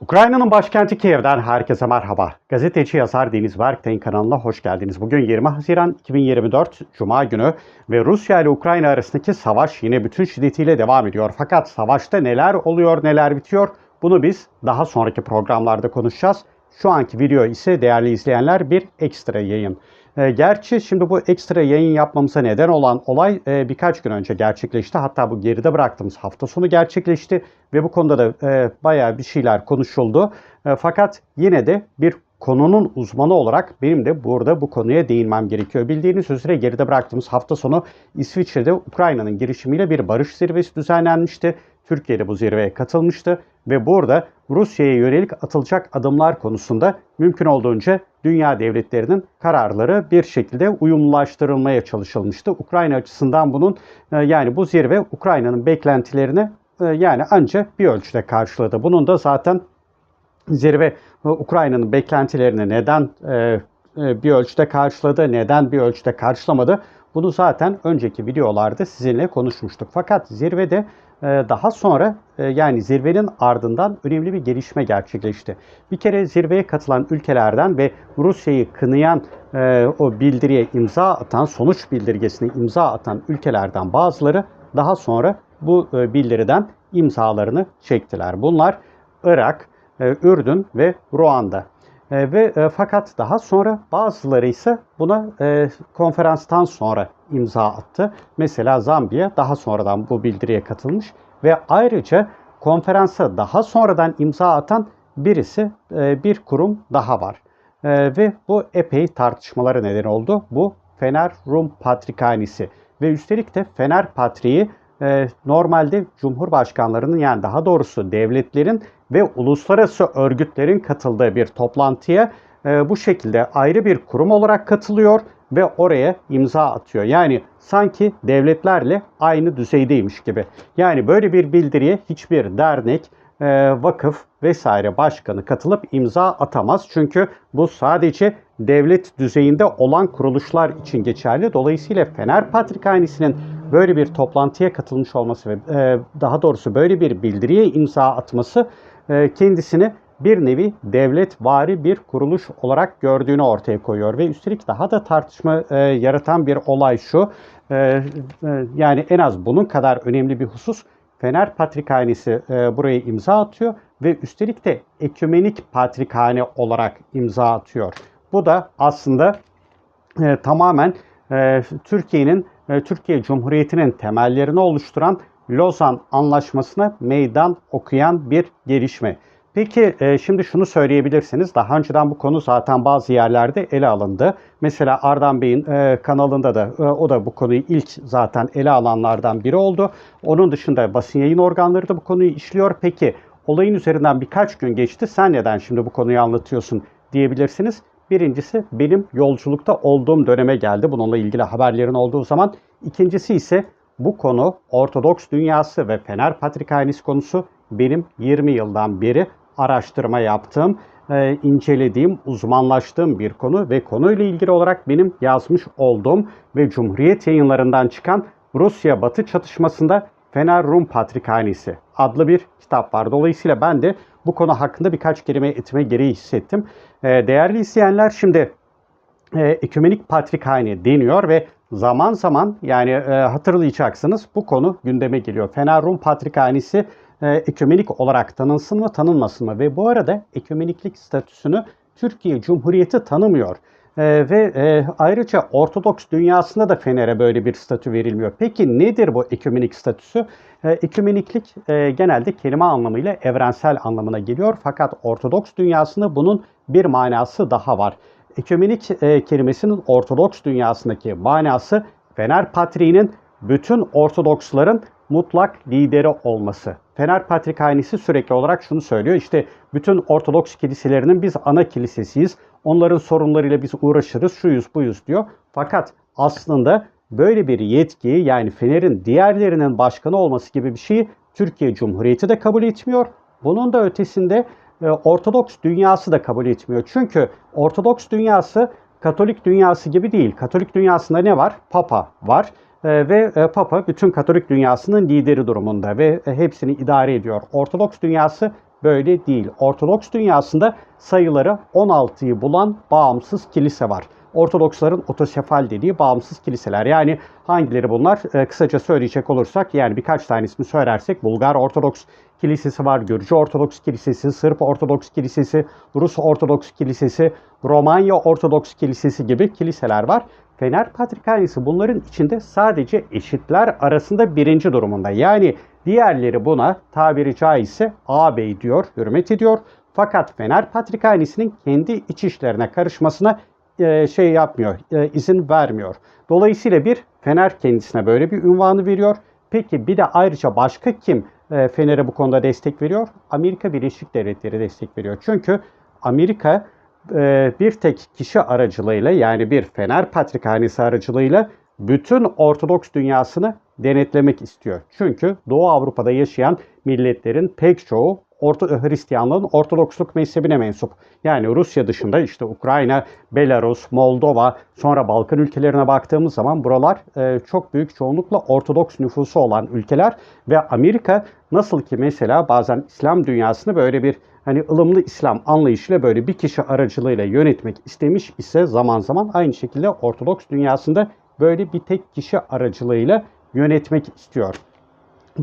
Ukrayna'nın başkenti Kiev'den herkese merhaba. Gazeteci yazar Deniz Berktay'ın kanalına hoş geldiniz. Bugün 20 Haziran 2024 Cuma günü ve Rusya ile Ukrayna arasındaki savaş yine bütün şiddetiyle devam ediyor. Fakat savaşta neler oluyor, neler bitiyor bunu biz daha sonraki programlarda konuşacağız. Şu anki video ise değerli izleyenler bir ekstra yayın. E, gerçi şimdi bu ekstra yayın yapmamıza neden olan olay e, birkaç gün önce gerçekleşti. Hatta bu geride bıraktığımız hafta sonu gerçekleşti ve bu konuda da e, bayağı bir şeyler konuşuldu. E, fakat yine de bir konunun uzmanı olarak benim de burada bu konuya değinmem gerekiyor. Bildiğiniz üzere geride bıraktığımız hafta sonu İsviçre'de Ukrayna'nın girişimiyle bir barış zirvesi düzenlenmişti. Türkiye de bu zirveye katılmıştı ve burada Rusya'ya yönelik atılacak adımlar konusunda mümkün olduğunca dünya devletlerinin kararları bir şekilde uyumlulaştırılmaya çalışılmıştı. Ukrayna açısından bunun e, yani bu zirve Ukrayna'nın beklentilerini e, yani ancak bir ölçüde karşıladı. Bunun da zaten zirve e, Ukrayna'nın beklentilerini neden bir ölçüde karşıladı, neden bir ölçüde karşılamadı bunu zaten önceki videolarda sizinle konuşmuştuk. Fakat zirvede daha sonra yani zirvenin ardından önemli bir gelişme gerçekleşti. Bir kere zirveye katılan ülkelerden ve Rusya'yı kınayan o bildiriye imza atan, sonuç bildirgesine imza atan ülkelerden bazıları daha sonra bu bildiriden imzalarını çektiler. Bunlar Irak, Ürdün ve Ruanda. E, ve e, fakat daha sonra bazıları ise buna e, konferanstan sonra imza attı. Mesela Zambiya daha sonradan bu bildiriye katılmış ve ayrıca konferansa daha sonradan imza atan birisi e, bir kurum daha var. E, ve bu epey tartışmalara neden oldu. Bu Fener Rum Patrikhanesi ve üstelik de Fener Patriği e, normalde cumhurbaşkanlarının yani daha doğrusu devletlerin ve uluslararası örgütlerin katıldığı bir toplantıya e, bu şekilde ayrı bir kurum olarak katılıyor ve oraya imza atıyor. Yani sanki devletlerle aynı düzeydeymiş gibi. Yani böyle bir bildiriye hiçbir dernek, e, vakıf vesaire başkanı katılıp imza atamaz. Çünkü bu sadece devlet düzeyinde olan kuruluşlar için geçerli. Dolayısıyla Fener Patrikhanesi'nin böyle bir toplantıya katılmış olması ve e, daha doğrusu böyle bir bildiriye imza atması e, kendisini bir nevi devletvari bir kuruluş olarak gördüğünü ortaya koyuyor ve üstelik daha da tartışma e, yaratan bir olay şu. Yani en az bunun kadar önemli bir husus Fener Patrikhanesi e, buraya imza atıyor ve üstelik de ekümenik patrikhane olarak imza atıyor. Bu da aslında e, tamamen e, Türkiye'nin Türkiye Cumhuriyeti'nin temellerini oluşturan Lozan Anlaşması'na meydan okuyan bir gelişme. Peki e, şimdi şunu söyleyebilirsiniz. Daha önceden bu konu zaten bazı yerlerde ele alındı. Mesela Ardan Bey'in e, kanalında da e, o da bu konuyu ilk zaten ele alanlardan biri oldu. Onun dışında basın yayın organları da bu konuyu işliyor. Peki olayın üzerinden birkaç gün geçti. Sen neden şimdi bu konuyu anlatıyorsun diyebilirsiniz. Birincisi benim yolculukta olduğum döneme geldi. Bununla ilgili haberlerin olduğu zaman. İkincisi ise bu konu Ortodoks dünyası ve Fener Patrikhanesi konusu benim 20 yıldan beri araştırma yaptığım, e, incelediğim, uzmanlaştığım bir konu ve konuyla ilgili olarak benim yazmış olduğum ve Cumhuriyet yayınlarından çıkan Rusya Batı çatışmasında Fener Rum Patrikhanesi adlı bir kitap var. Dolayısıyla ben de bu konu hakkında birkaç kelime etme gereği hissettim. E, değerli izleyenler şimdi e, ekümenik patrikhane deniyor ve zaman zaman yani e, hatırlayacaksınız bu konu gündeme geliyor. Fener Rum Patrikhanesi e, ekümenik olarak tanınsın mı tanınmasın mı? Ve bu arada ekümeniklik statüsünü Türkiye Cumhuriyeti tanımıyor. E, ve e, ayrıca Ortodoks dünyasında da Fener'e böyle bir statü verilmiyor. Peki nedir bu ekümenik statüsü? E, ekümeniklik e, genelde kelime anlamıyla evrensel anlamına geliyor. Fakat Ortodoks dünyasında bunun bir manası daha var. Ekümenik e, kelimesinin Ortodoks dünyasındaki manası Fener Patriği'nin bütün Ortodoksların mutlak lideri olması. Fener Patrikhanesi sürekli olarak şunu söylüyor. İşte bütün Ortodoks kiliselerinin biz ana kilisesiyiz. Onların sorunlarıyla biz uğraşırız. Şuyuz buyuz diyor. Fakat aslında böyle bir yetkiyi yani Fener'in diğerlerinin başkanı olması gibi bir şeyi Türkiye Cumhuriyeti de kabul etmiyor. Bunun da ötesinde e, Ortodoks dünyası da kabul etmiyor. Çünkü Ortodoks dünyası Katolik dünyası gibi değil. Katolik dünyasında ne var? Papa var. E, ve e, Papa bütün Katolik dünyasının lideri durumunda ve hepsini idare ediyor. Ortodoks dünyası böyle değil. Ortodoks dünyasında sayıları 16'yı bulan bağımsız kilise var. Ortodoksların otosefal dediği bağımsız kiliseler. Yani hangileri bunlar? Ee, kısaca söyleyecek olursak yani birkaç tanesini söylersek Bulgar Ortodoks Kilisesi var, Gürcü Ortodoks Kilisesi, Sırp Ortodoks Kilisesi, Rus Ortodoks Kilisesi, Romanya Ortodoks Kilisesi gibi kiliseler var. Fener Patrikhanesi bunların içinde sadece eşitler arasında birinci durumunda. Yani diğerleri buna tabiri caizse ağabey diyor, hürmet ediyor. Fakat Fener Patrikhanesi'nin kendi iç işlerine karışmasına e, şey yapmıyor, e, izin vermiyor. Dolayısıyla bir Fener kendisine böyle bir ünvanı veriyor. Peki bir de ayrıca başka kim e, Fener'e bu konuda destek veriyor? Amerika Birleşik Devletleri destek veriyor. Çünkü Amerika e, bir tek kişi aracılığıyla yani bir Fener Patrikhanesi aracılığıyla bütün Ortodoks dünyasını denetlemek istiyor. Çünkü Doğu Avrupa'da yaşayan milletlerin pek çoğu Orta, Hristiyanlığın Ortodoksluk mezhebine mensup. Yani Rusya dışında işte Ukrayna, Belarus, Moldova, sonra Balkan ülkelerine baktığımız zaman buralar e, çok büyük çoğunlukla Ortodoks nüfusu olan ülkeler ve Amerika nasıl ki mesela bazen İslam dünyasını böyle bir hani ılımlı İslam anlayışıyla böyle bir kişi aracılığıyla yönetmek istemiş ise zaman zaman aynı şekilde Ortodoks dünyasında böyle bir tek kişi aracılığıyla yönetmek istiyor.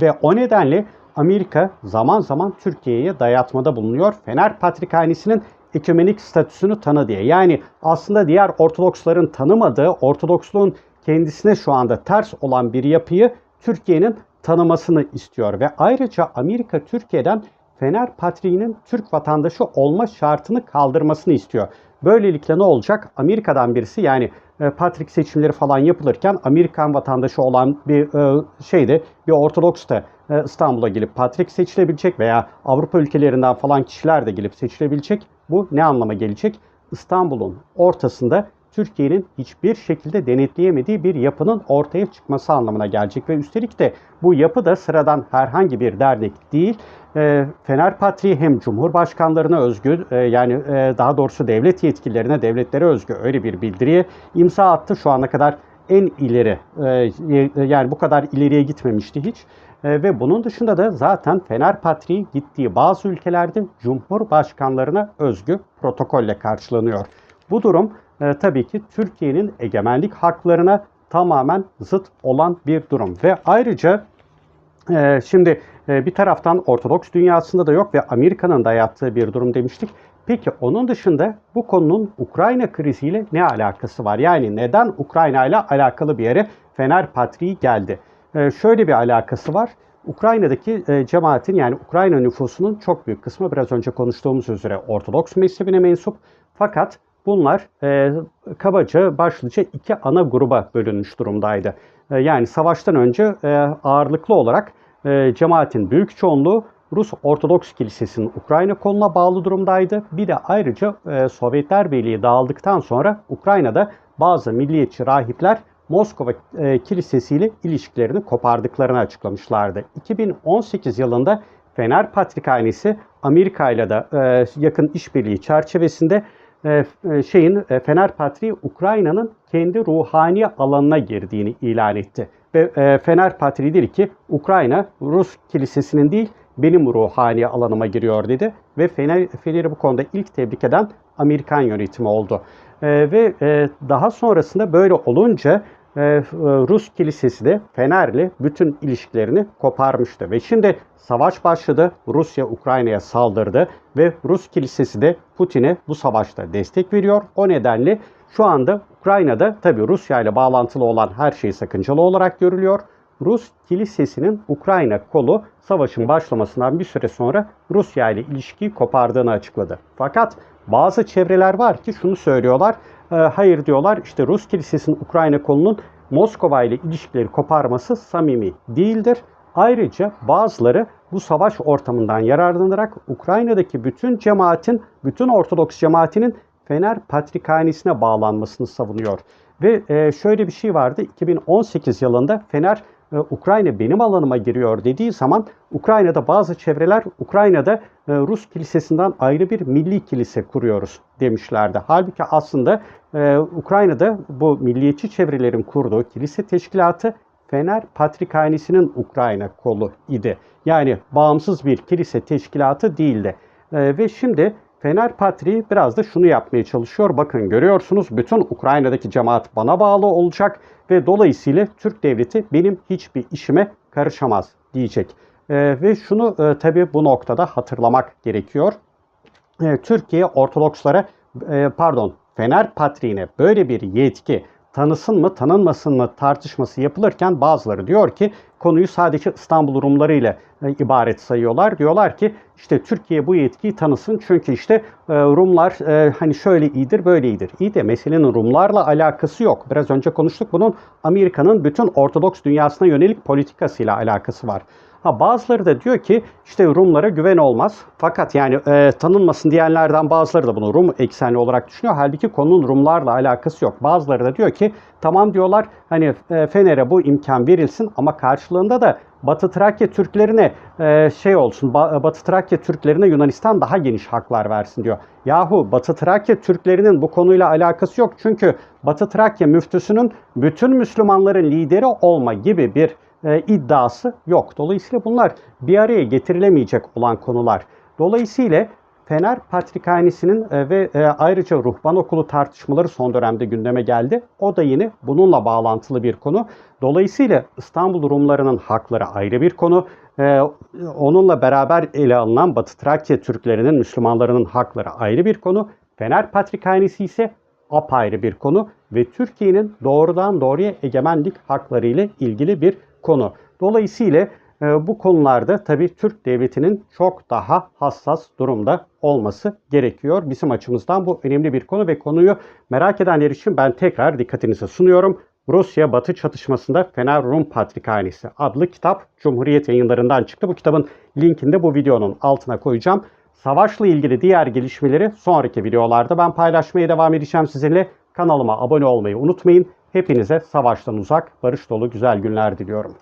Ve o nedenle Amerika zaman zaman Türkiye'ye dayatmada bulunuyor. Fener Patrikhanesi'nin ekümenik statüsünü tanı diye. Yani aslında diğer Ortodoksların tanımadığı, Ortodoksluğun kendisine şu anda ters olan bir yapıyı Türkiye'nin tanımasını istiyor. Ve ayrıca Amerika Türkiye'den Fener Patriği'nin Türk vatandaşı olma şartını kaldırmasını istiyor. Böylelikle ne olacak? Amerika'dan birisi yani e, Patrik seçimleri falan yapılırken Amerikan vatandaşı olan bir e, şeyde bir Ortodoks da e, İstanbul'a gelip Patrik seçilebilecek veya Avrupa ülkelerinden falan kişiler de gelip seçilebilecek. Bu ne anlama gelecek? İstanbul'un ortasında Türkiye'nin hiçbir şekilde denetleyemediği bir yapının ortaya çıkması anlamına gelecek ve üstelik de bu yapı da sıradan herhangi bir dernek değil. E, Fener Patriği hem Cumhurbaşkanlarına özgü e, yani e, daha doğrusu devlet yetkililerine, devletlere özgü öyle bir bildiriye imza attı. Şu ana kadar en ileri yani bu kadar ileriye gitmemişti hiç. Ve bunun dışında da zaten Fener Patriği gittiği bazı ülkelerde Cumhurbaşkanlarına özgü protokolle karşılanıyor. Bu durum e, tabii ki Türkiye'nin egemenlik haklarına tamamen zıt olan bir durum. Ve ayrıca e, şimdi e, bir taraftan Ortodoks dünyasında da yok ve Amerika'nın dayattığı bir durum demiştik. Peki onun dışında bu konunun Ukrayna kriziyle ne alakası var? Yani neden Ukrayna ile alakalı bir yere Fener Patriği geldi? E, şöyle bir alakası var. Ukrayna'daki e, cemaatin yani Ukrayna nüfusunun çok büyük kısmı biraz önce konuştuğumuz üzere Ortodoks mezhebine mensup. Fakat Bunlar e, kabaca başlıca iki ana gruba bölünmüş durumdaydı. E, yani savaştan önce e, ağırlıklı olarak e, cemaatin büyük çoğunluğu Rus Ortodoks Kilisesi'nin Ukrayna koluna bağlı durumdaydı. Bir de ayrıca e, Sovyetler Birliği dağıldıktan sonra Ukrayna'da bazı milliyetçi rahipler Moskova e, Kilisesi ile ilişkilerini kopardıklarını açıklamışlardı. 2018 yılında Fener Patrikhanesi Amerika ile de e, yakın işbirliği çerçevesinde şeyin e, Fener Patriği Ukrayna'nın kendi ruhani alanına girdiğini ilan etti. Ve Fener Patriği dedi ki Ukrayna Rus kilisesinin değil benim ruhani alanıma giriyor dedi. Ve Fener, Fener'i bu konuda ilk tebrik eden Amerikan yönetimi oldu. Ve daha sonrasında böyle olunca Rus kilisesi de Fener'le bütün ilişkilerini koparmıştı. Ve şimdi savaş başladı. Rusya Ukrayna'ya saldırdı ve Rus kilisesi de Putin'e bu savaşta destek veriyor. O nedenle şu anda Ukrayna'da tabi Rusya ile bağlantılı olan her şey sakıncalı olarak görülüyor. Rus kilisesinin Ukrayna kolu savaşın başlamasından bir süre sonra Rusya ile ilişkiyi kopardığını açıkladı. Fakat bazı çevreler var ki şunu söylüyorlar. E, hayır diyorlar işte Rus kilisesinin Ukrayna kolunun Moskova ile ilişkileri koparması samimi değildir. Ayrıca bazıları bu savaş ortamından yararlanarak Ukrayna'daki bütün cemaatin, bütün Ortodoks cemaatinin Fener Patrikhanesi'ne bağlanmasını savunuyor. Ve e, şöyle bir şey vardı. 2018 yılında Fener Ukrayna benim alanıma giriyor dediği zaman Ukrayna'da bazı çevreler Ukrayna'da e, Rus kilisesinden ayrı bir milli kilise kuruyoruz demişlerdi. Halbuki aslında Ukrayna'da bu milliyetçi çevrelerin kurduğu kilise teşkilatı Fener Patrikhanesi'nin Ukrayna kolu idi. Yani bağımsız bir kilise teşkilatı değildi. Ve şimdi Fener Patriği biraz da şunu yapmaya çalışıyor. Bakın görüyorsunuz bütün Ukrayna'daki cemaat bana bağlı olacak ve dolayısıyla Türk devleti benim hiçbir işime karışamaz diyecek. Ee, ve şunu e, tabii bu noktada hatırlamak gerekiyor. Ee, Türkiye Ortodokslara e, pardon Fener Patriğine böyle bir yetki tanısın mı tanınmasın mı tartışması yapılırken bazıları diyor ki konuyu sadece İstanbul Rumları ile ibaret sayıyorlar. Diyorlar ki işte Türkiye bu yetkiyi tanısın çünkü işte e, Rumlar e, hani şöyle iyidir böyle iyidir. İyi de meselenin Rumlarla alakası yok. Biraz önce konuştuk bunun Amerika'nın bütün Ortodoks dünyasına yönelik politikasıyla alakası var. Ha bazıları da diyor ki işte Rumlara güven olmaz. Fakat yani e, tanınmasın diyenlerden bazıları da bunu Rum eksenli olarak düşünüyor. Halbuki konunun Rumlarla alakası yok. Bazıları da diyor ki tamam diyorlar hani e, Fener'e bu imkan verilsin ama karşılığında da Batı Trakya Türklerine e, şey olsun Ba- Batı Trakya Türklerine Yunanistan daha geniş haklar versin diyor. Yahu Batı Trakya Türklerinin bu konuyla alakası yok. Çünkü Batı Trakya müftüsünün bütün Müslümanların lideri olma gibi bir e, iddiası yok. Dolayısıyla bunlar bir araya getirilemeyecek olan konular. Dolayısıyla Fener Patrikhanesi'nin e, ve e, ayrıca ruhban okulu tartışmaları son dönemde gündeme geldi. O da yine bununla bağlantılı bir konu. Dolayısıyla İstanbul Rumlarının hakları ayrı bir konu. E, onunla beraber ele alınan Batı Trakya Türklerinin, Müslümanlarının hakları ayrı bir konu. Fener Patrikhanesi ise apayrı bir konu ve Türkiye'nin doğrudan doğruya egemenlik hakları ile ilgili bir konu. Dolayısıyla e, bu konularda tabii Türk devletinin çok daha hassas durumda olması gerekiyor. Bizim açımızdan bu önemli bir konu ve konuyu merak edenler için ben tekrar dikkatinize sunuyorum. Rusya Batı çatışmasında Fener Rum Patrikhanesi adlı kitap Cumhuriyet yayınlarından çıktı. Bu kitabın linkini de bu videonun altına koyacağım. Savaşla ilgili diğer gelişmeleri sonraki videolarda ben paylaşmaya devam edeceğim sizinle. Kanalıma abone olmayı unutmayın. Hepinize savaştan uzak, barış dolu güzel günler diliyorum.